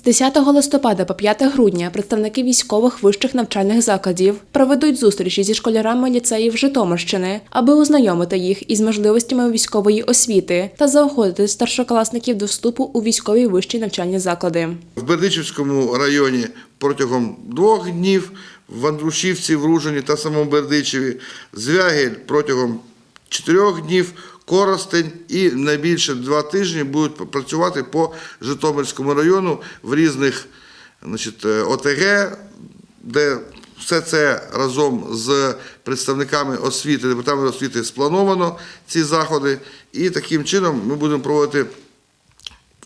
З 10 листопада по 5 грудня представники військових вищих навчальних закладів проведуть зустрічі зі школярами ліцеїв Житомирщини, аби ознайомити їх із можливостями військової освіти та заохотити старшокласників до вступу у військові вищі навчальні заклади. В Бердичівському районі протягом двох днів, в Андрушівці, в Ружині та самому Бердичеві, Звягель протягом чотирьох днів, Коростень і найбільше два тижні будуть працювати по Житомирському району в різних значить, е, ОТГ, де все це разом з представниками освіти, департаменту освіти сплановано, ці заходи. І таким чином ми будемо проводити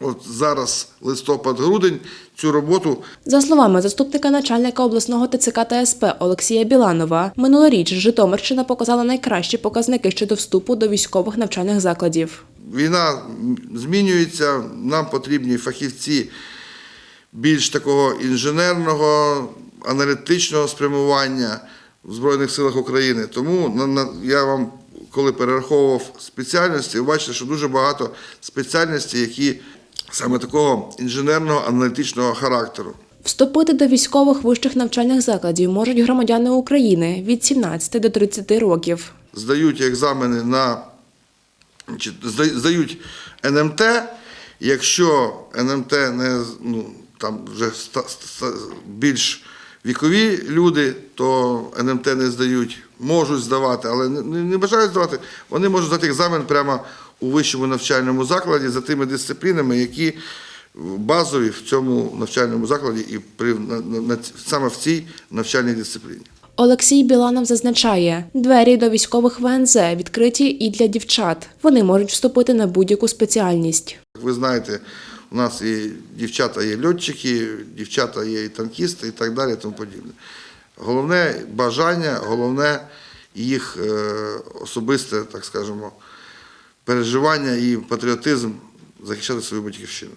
От зараз листопад-грудень цю роботу За словами заступника начальника обласного ТЦК та СП Олексія Біланова, минулоріч Житомирщина показала найкращі показники щодо вступу до військових навчальних закладів. війна змінюється. Нам потрібні фахівці більш такого інженерного, аналітичного спрямування в Збройних силах України. Тому на- на- я вам, коли перераховував спеціальності, ви бачите, що дуже багато спеціальностей, які саме такого інженерного аналітичного характеру. Вступити до військових вищих навчальних закладів можуть громадяни України від 17 до 30 років. здають екзамени на здають НМТ. Якщо НМТ не ну, там вже більш вікові люди, то НМТ не здають, можуть здавати, але не бажають здавати. Вони можуть здати екзамен прямо у вищому навчальному закладі за тими дисциплінами, які базові в цьому навчальному закладі і при на, на, на- саме в цій навчальній дисципліні. Олексій Біланов зазначає, двері до військових ВНЗ відкриті і для дівчат. Вони можуть вступити на будь-яку спеціальність. Ви знаєте, у нас і дівчата є льотчики, дівчата є і танкісти, і так далі, і тому подібне. Головне бажання, головне їх е, особисте, так скажемо, переживання і патріотизм захищати свою батьківщину.